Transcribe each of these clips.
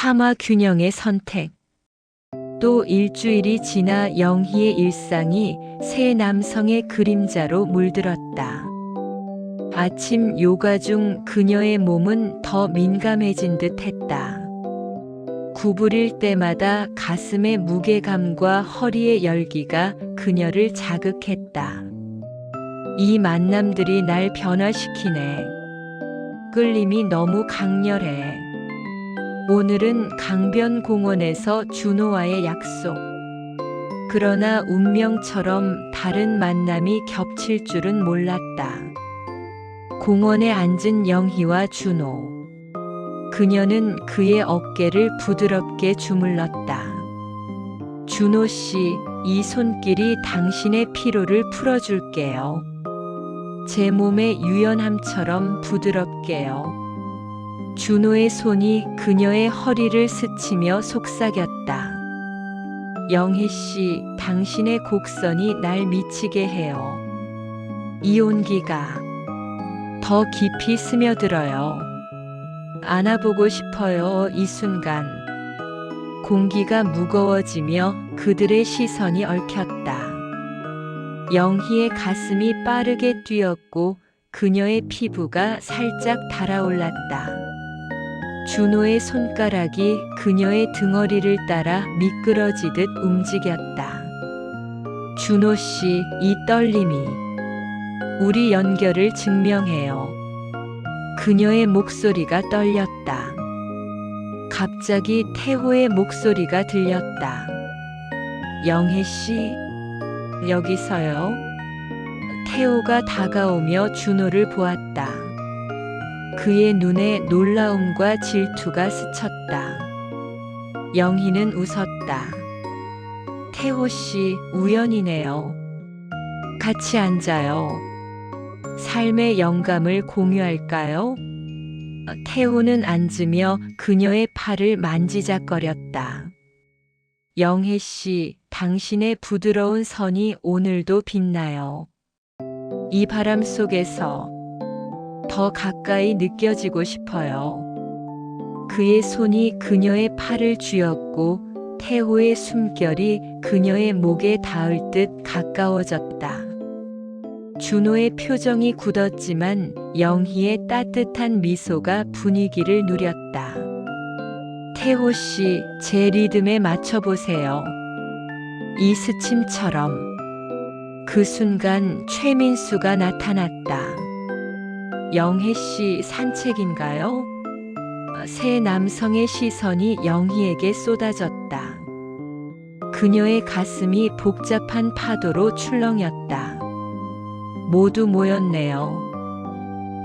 삼화 균형의 선택. 또 일주일이 지나 영희의 일상이 새 남성의 그림자로 물들었다. 아침 요가 중 그녀의 몸은 더 민감해진 듯 했다. 구부릴 때마다 가슴의 무게감과 허리의 열기가 그녀를 자극했다. 이 만남들이 날 변화시키네. 끌림이 너무 강렬해. 오늘은 강변공원에서 준호와의 약속. 그러나 운명처럼 다른 만남이 겹칠 줄은 몰랐다. 공원에 앉은 영희와 준호. 그녀는 그의 어깨를 부드럽게 주물렀다. 준호 씨, 이 손길이 당신의 피로를 풀어줄게요. 제 몸의 유연함처럼 부드럽게요. 준호의 손이 그녀의 허리를 스치며 속삭였다. 영희 씨, 당신의 곡선이 날 미치게 해요. 이 온기가 더 깊이 스며들어요. 안아보고 싶어요, 이 순간. 공기가 무거워지며 그들의 시선이 얽혔다. 영희의 가슴이 빠르게 뛰었고 그녀의 피부가 살짝 달아올랐다. 준호의 손가락이 그녀의 등허리를 따라 미끄러지듯 움직였다. 준호 씨, 이 떨림이 우리 연결을 증명해요. 그녀의 목소리가 떨렸다. 갑자기 태호의 목소리가 들렸다. 영혜 씨, 여기서요. 태호가 다가오며 준호를 보았다. 그의 눈에 놀라움과 질투가 스쳤다. 영희는 웃었다. 태호 씨, 우연이네요. 같이 앉아요. 삶의 영감을 공유할까요? 태호는 앉으며 그녀의 팔을 만지작거렸다. 영혜 씨, 당신의 부드러운 선이 오늘도 빛나요. 이 바람 속에서 더 가까이 느껴지고 싶어요. 그의 손이 그녀의 팔을 쥐었고 태호의 숨결이 그녀의 목에 닿을 듯 가까워졌다. 준호의 표정이 굳었지만 영희의 따뜻한 미소가 분위기를 누렸다. 태호 씨, 제 리듬에 맞춰보세요. 이 스침처럼. 그 순간 최민수가 나타났다. 영혜 씨 산책인가요? 새 남성의 시선이 영희에게 쏟아졌다. 그녀의 가슴이 복잡한 파도로 출렁였다. 모두 모였네요.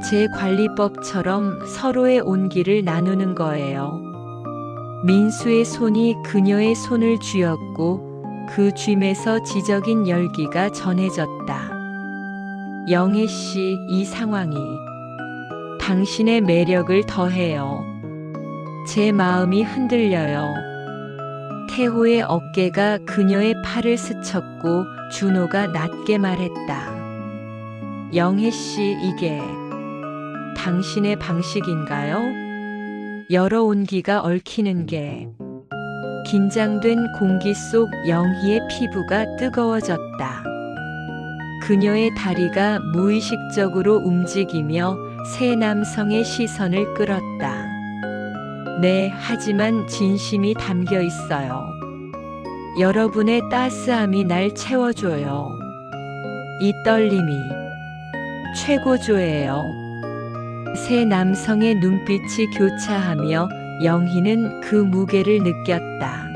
제 관리법처럼 서로의 온기를 나누는 거예요. 민수의 손이 그녀의 손을 쥐었고 그 쥐에서 지적인 열기가 전해졌다. 영혜 씨, 이 상황이 당신의 매력을 더해요. 제 마음이 흔들려요. 태호의 어깨가 그녀의 팔을 스쳤고 준호가 낮게 말했다. 영혜 씨, 이게 당신의 방식인가요? 여러 온기가 얽히는 게 긴장된 공기 속 영희의 피부가 뜨거워졌다. 그녀의 다리가 무의식적으로 움직이며 새 남성의 시선을 끌었다. 네, 하지만 진심이 담겨 있어요. 여러분의 따스함이 날 채워줘요. 이 떨림이 최고조예요. 새 남성의 눈빛이 교차하며 영희는 그 무게를 느꼈다.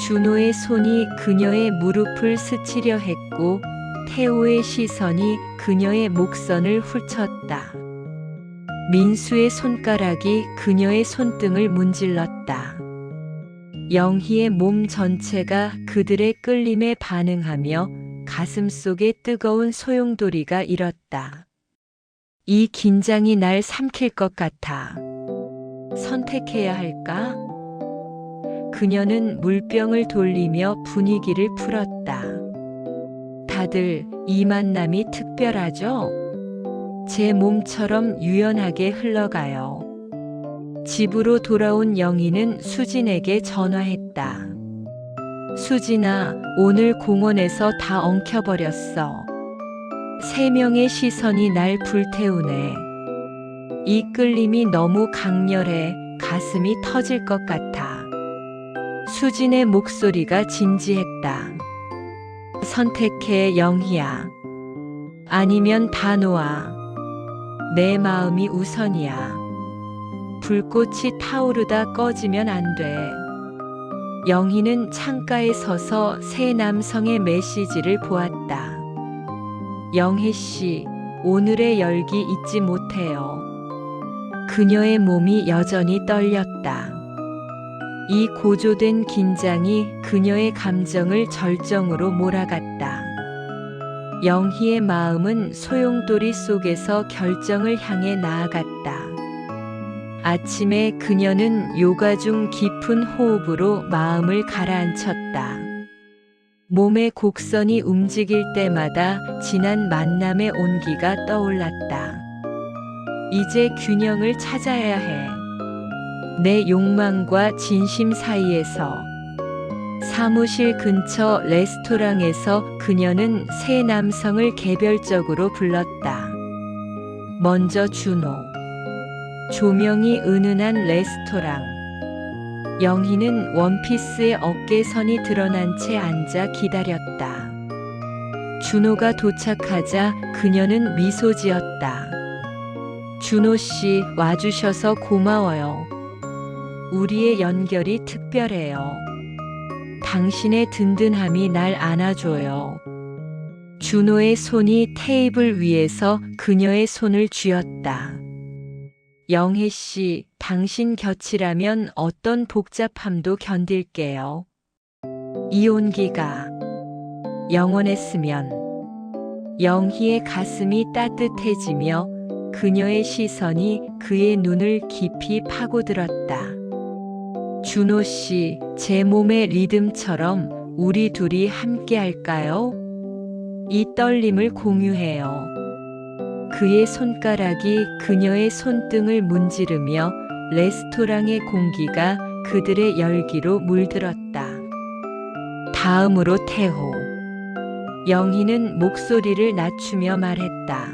준호의 손이 그녀의 무릎을 스치려 했고 태호의 시선이 그녀의 목선을 훑쳤다. 민수의 손가락이 그녀의 손등을 문질렀다. 영희의 몸 전체가 그들의 끌림에 반응하며 가슴 속에 뜨거운 소용돌이가 일었다. 이 긴장이 날 삼킬 것 같아. 선택해야 할까? 그녀는 물병을 돌리며 분위기를 풀었다. 다들 이 만남이 특별하죠? 제 몸처럼 유연하게 흘러가요. 집으로 돌아온 영희는 수진에게 전화했다. 수진아, 오늘 공원에서 다 엉켜버렸어. 세 명의 시선이 날 불태우네. 이 끌림이 너무 강렬해 가슴이 터질 것 같아. 수진의 목소리가 진지했다. 선택해 영희야. 아니면 다 놓아. 내 마음이 우선이야. 불꽃이 타오르다 꺼지면 안 돼. 영희는 창가에 서서 새 남성의 메시지를 보았다. 영희 씨, 오늘의 열기 잊지 못해요. 그녀의 몸이 여전히 떨렸다. 이 고조된 긴장이 그녀의 감정을 절정으로 몰아갔다. 영희의 마음은 소용돌이 속에서 결정을 향해 나아갔다. 아침에 그녀는 요가 중 깊은 호흡으로 마음을 가라앉혔다. 몸의 곡선이 움직일 때마다 지난 만남의 온기가 떠올랐다. 이제 균형을 찾아야 해. 내 욕망과 진심 사이에서 사무실 근처 레스토랑에서 그녀는 새 남성을 개별적으로 불렀다. 먼저 준호. 조명이 은은한 레스토랑. 영희는 원피스의 어깨선이 드러난 채 앉아 기다렸다. 준호가 도착하자 그녀는 미소 지었다. 준호 씨 와주셔서 고마워요. 우리의 연결이 특별해요. 당신의 든든함이 날 안아줘요. 준호의 손이 테이블 위에서 그녀의 손을 쥐었다. 영혜 씨, 당신 곁이라면 어떤 복잡함도 견딜게요. 이 온기가 영원했으면 영희의 가슴이 따뜻해지며 그녀의 시선이 그의 눈을 깊이 파고들었다. 준호 씨, 제 몸의 리듬처럼 우리 둘이 함께 할까요? 이 떨림을 공유해요. 그의 손가락이 그녀의 손등을 문지르며 레스토랑의 공기가 그들의 열기로 물들었다. 다음으로 태호. 영희는 목소리를 낮추며 말했다.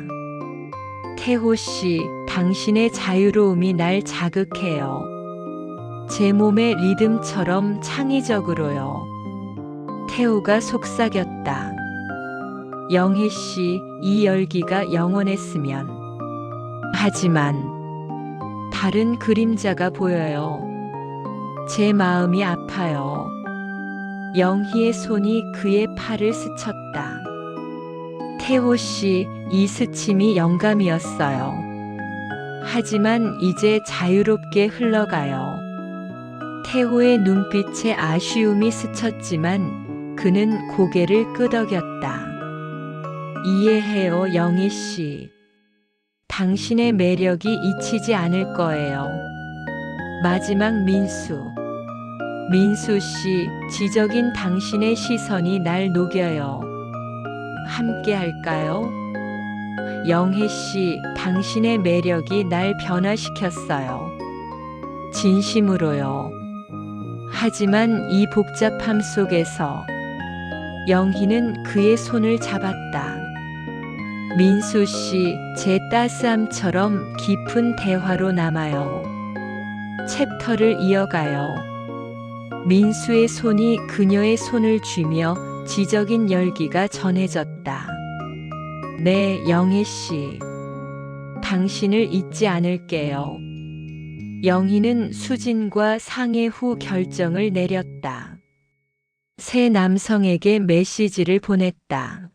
태호 씨, 당신의 자유로움이 날 자극해요. 제 몸의 리듬처럼 창의적으로요. 태호가 속삭였다. 영희 씨, 이 열기가 영원했으면. 하지만, 다른 그림자가 보여요. 제 마음이 아파요. 영희의 손이 그의 팔을 스쳤다. 태호 씨, 이 스침이 영감이었어요. 하지만 이제 자유롭게 흘러가요. 태호의 눈빛에 아쉬움이 스쳤지만 그는 고개를 끄덕였다. 이해해요, 영희 씨. 당신의 매력이 잊히지 않을 거예요. 마지막 민수. 민수 씨, 지적인 당신의 시선이 날 녹여요. 함께 할까요? 영희 씨, 당신의 매력이 날 변화시켰어요. 진심으로요. 하지만 이 복잡함 속에서 영희는 그의 손을 잡았다. 민수 씨, 제 따스함처럼 깊은 대화로 남아요. 챕터를 이어가요. 민수의 손이 그녀의 손을 쥐며 지적인 열기가 전해졌다. 네, 영희 씨. 당신을 잊지 않을게요. 영희는 수진과 상해 후 결정을 내렸다. 새 남성에게 메시지를 보냈다.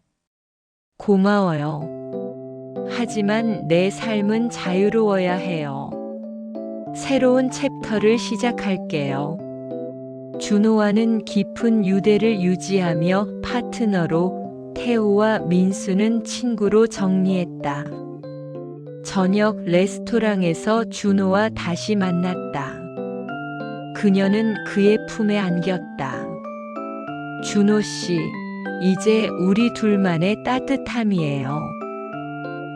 고마워요. 하지만 내 삶은 자유로워야 해요. 새로운 챕터를 시작할게요. 준호와는 깊은 유대를 유지하며 파트너로 태호와 민수는 친구로 정리했다. 저녁 레스토랑에서 준호와 다시 만났다. 그녀는 그의 품에 안겼다. 준호 씨, 이제 우리 둘만의 따뜻함이에요.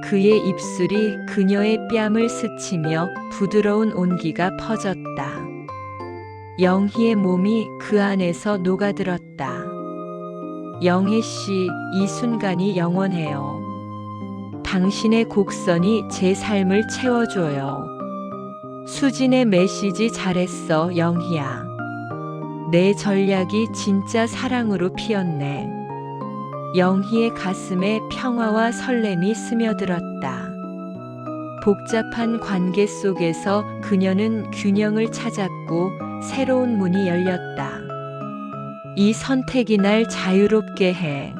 그 그의 입술이 그녀의 뺨을 스치며 부드러운 온기가 퍼졌다. 영희의 몸이 그 안에서 녹아들었다. 영혜 씨, 이 순간이 영원해요. 당신의 곡선이 제 삶을 채워줘요. 수진의 메시지 잘했어, 영희야. 내 전략이 진짜 사랑으로 피었네. 영희의 가슴에 평화와 설렘이 스며들었다. 복잡한 관계 속에서 그녀는 균형을 찾았고 새로운 문이 열렸다. 이 선택이 날 자유롭게 해.